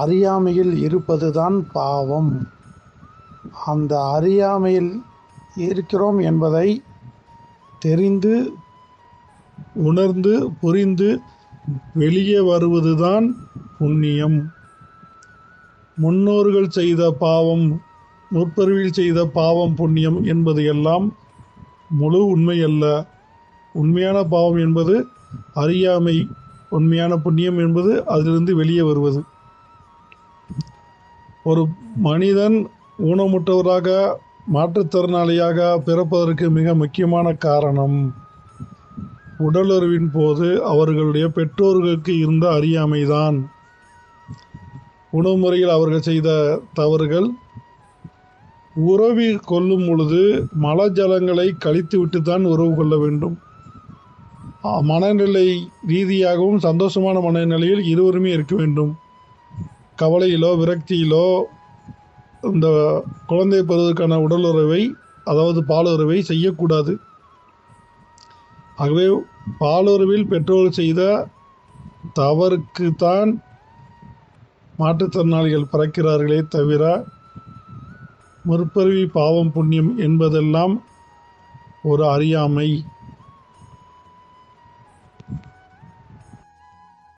அறியாமையில் இருப்பதுதான் பாவம். அந்த அறியாமையில் இருக்கிறோம் என்பதை தெரிந்து உணர்ந்து புரிந்து வெளியே வருவதுதான் புண்ணியம். முன்னோர்கள் செய்த பாவம் முற்பருவில் செய்த பாவம் புண்ணியம் என்பது எல்லாம் முழு உண்மை அல்ல உண்மையான பாவம் என்பது அறியாமை உண்மையான புண்ணியம் என்பது அதிலிருந்து வெளியே வருவது. ஒரு மனிதன் ஊனமுற்றவராக மாற்றுத்திறனாளியாக பிறப்பதற்கு மிக முக்கியமான காரணம் உடலுறவின் போது அவர்களுடைய பெற்றோர்களுக்கு இருந்த அறியாமைதான். உணவு முறையில் அவர்கள் செய்த தவறுகள் உறவி கொள்ளும் பொழுது மலஜலங்களை கழித்துவிட்டு தான் உறவு கொள்ள வேண்டும். மனநிலை ரீதியாகவும் சந்தோஷமான மனநிலையில் இருவருமே இருக்க வேண்டும். கவலையிலோ விரக்தியிலோ இந்த குழந்தை பெறுவதற்கான உடலுறவை அதாவது பாலுறவை செய்யக்கூடாது. ஆகவே பாலுறவில் பெற்றோர் செய்த தவறுக்கு தான் மாற்றுத்திறனாளிகள் பிறக்கிறார்களே தவிர முற்பருவி பாவம் புண்ணியம் என்பதெல்லாம் ஒரு அறியாமை.